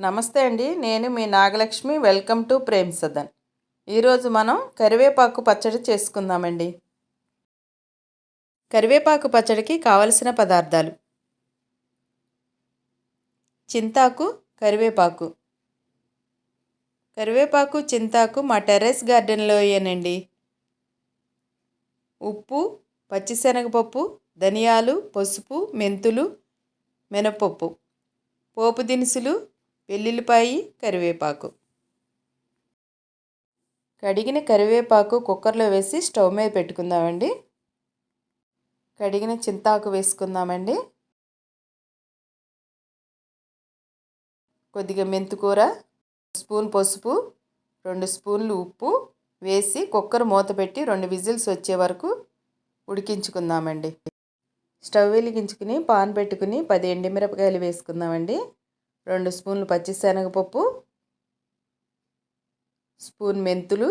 నమస్తే అండి నేను మీ నాగలక్ష్మి వెల్కమ్ టు ప్రేమ్ సదన్. ఈరోజు మనం కరివేపాకు పచ్చడి చేసుకుందామండి. కరివేపాకు పచ్చడికి కావలసిన పదార్థాలు. చింతాకు కరివేపాకు. కరివేపాకు చింతాకు మా టెర్రస్ గార్డెన్లో అయ్యానండి ఉప్పు పచ్చిశనగపప్పు ధనియాలు పసుపు మెంతులు మినపప్పు. పోపు దినుసులు వెల్లుల్లిపాయి కరివేపాకు. కడిగిన కరివేపాకు కుక్కర్లో వేసి స్టవ్ మీద పెట్టుకుందామండి. కడిగిన చింతాకు వేసుకుందామండి. కొద్దిగా మెంతుకూర స్పూన్ పసుపు రెండు స్పూన్లు ఉప్పు వేసి కుక్కర్ మూత పెట్టి రెండు విజిల్స్ వచ్చే వరకు ఉడికించుకుందామండి. స్టవ్ వెలిగించుకుని పాన్ పెట్టుకుని పది ఎండిమిరపకాయలు వేసుకుందామండి. రెండు స్పూన్లు పచ్చిశనగపప్పు స్పూన్ మెంతులు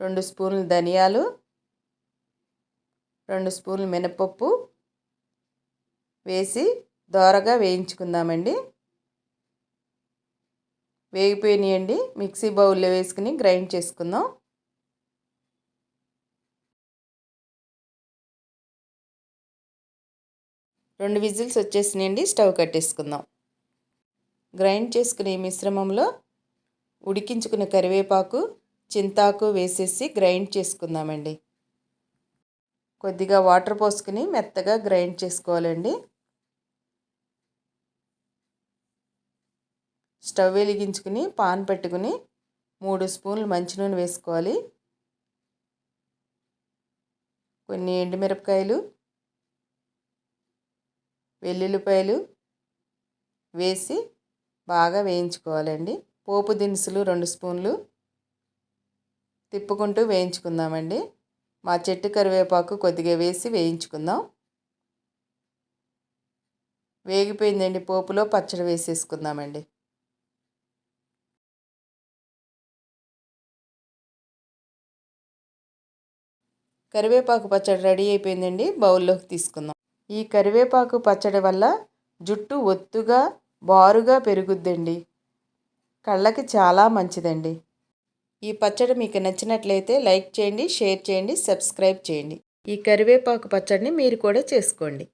రెండు స్పూన్లు ధనియాలు రెండు స్పూన్లు మినపప్పు వేసి దోరగా వేయించుకుందామండి. వేగిపోయినాయండి. మిక్సీ బౌల్లో వేసుకుని గ్రైండ్ చేసుకుందాం. రెండు విజిల్స్ వచ్చేసినాయండి. స్టవ్ కట్టేసుకుందాం. గ్రైండ్ చేసుకునే మిశ్రమంలో ఉడికించుకున్న కరివేపాకు చింతాకు వేసేసి గ్రైండ్ చేసుకుందామండి. కొద్దిగా వాటర్ పోసుకుని మెత్తగా గ్రైండ్ చేసుకోవాలండి. స్టవ్ వెలిగించుకుని పాన్ పెట్టుకుని మూడు స్పూన్లు మంచి నూనె వేసుకోవాలి. కొన్ని ఎండుమిరపకాయలు వెల్లుల్లిపాయలు వేసి బాగా వేయించుకోవాలండి. పోపు దినుసులు రెండు స్పూన్లు తిప్పుకుంటూ వేయించుకుందామండి. మా చెట్టు కరివేపాకు కొద్దిగా వేసి వేయించుకుందాం. వేగిపోయిందండి పోపులో పచ్చడి వేసేసుకుందామండి. కరివేపాకు పచ్చడి రెడీ అయిపోయిందండి. బౌల్లోకి తీసుకుందాం. ఈ కరివేపాకు పచ్చడి వల్ల జుట్టు ఒత్తుగా బారుగా పెరుగుద్దండి. కళ్ళకి చాలా మంచిదండి. ఈ పచ్చడి మీకు నచ్చినట్లయితే లైక్ చేయండి షేర్ చేయండి సబ్స్క్రైబ్ చేయండి. ఈ కరివేపాకు పచ్చడిని మీరు కూడా చేసుకోండి.